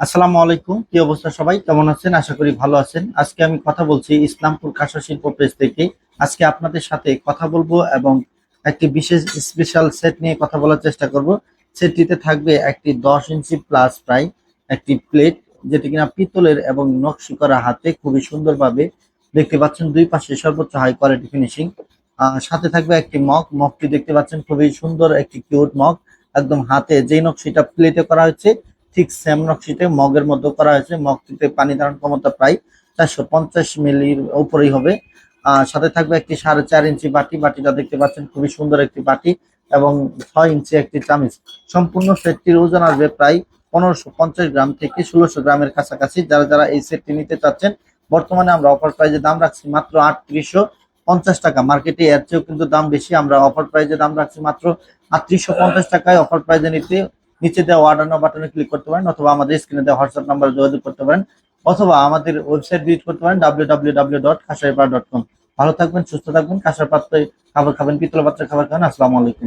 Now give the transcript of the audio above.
আসসালামু আলাইকুম। কি অবস্থা সবাই? কেমন আছেন? আশা করি ভালো আছেন। আজকে আমি কথা বলছি ইসলামপুর কাঁসা শিল্প প্রেস থেকে। আজকে আপনাদের সাথে কথা বলব এবং একটি বিশেষ স্পেশাল সেট নিয়ে কথা বলার চেষ্টা করব। সেটটিতে থাকবে একটি দশ ইঞ্চি প্লাস প্রায় একটি প্লেট যেটি কিনা পিতলের এবং নকশি করা হাতে খুবই সুন্দরভাবে দেখতে পাচ্ছেন। দুই পাশে সর্বোচ্চ হাই কোয়ালিটি ফিনিশিং সাথে থাকবে একটি মগ। মগটি দেখতে পাচ্ছেন খুবই সুন্দর, একটি কিউট মগ। একদম হাতে যেই নকশিটা প্লেটে করা হয়েছে ঠিক সেম নকশিতে মগের মধ্যে করা হয়েছে। মগটিতে পানি ধারণ ক্ষমতা প্রায় চারশো পঞ্চাশ মিলির উপরেই হবে। আহ সাথে থাকবে একটি সাড়ে চার ইঞ্চি বাটি। বাটিটা দেখতে পাচ্ছেন খুবই সুন্দর একটি বাটি এবং ছয় ইঞ্চি একটি চামিচ। সম্পূর্ণ সেটটির ওজন আসবে প্রায় পনেরোশো পঞ্চাশ গ্রাম থেকে ষোলোশো গ্রামের কাছাকাছি। যারা যারা এই সেটটি নিতে চাচ্ছেন, বর্তমানে আমরা অফার প্রাইজে দাম রাখছি মাত্র আটত্রিশশো পঞ্চাশ টাকা। মার্কেটে এর চেয়েও কিন্তু দাম বেশি। আমরা অফার প্রাইজে দাম রাখছি মাত্র আটত্রিশশো পঞ্চাশ টাকায় অফার প্রাইজে নিতে নিচে দেওয়া অর্ডার নাও বাটনে ক্লিক করতে পারেন, অথবা আমাদের স্ক্রিনে দেওয়া হোয়াটসঅ্যাপ নাম্বারে যোগাযোগ করতে পারেন, অথবা আমাদের ওয়েবসাইট ভিজিট করতে পারেন ডাব্লিউ ভালো থাকবেন, সুস্থ থাকবেন, কাঁসার পাত্রে খাবার খাবেন পিতল পাত্রে খাবার খাবেন, আসসালামু আলাইকুম।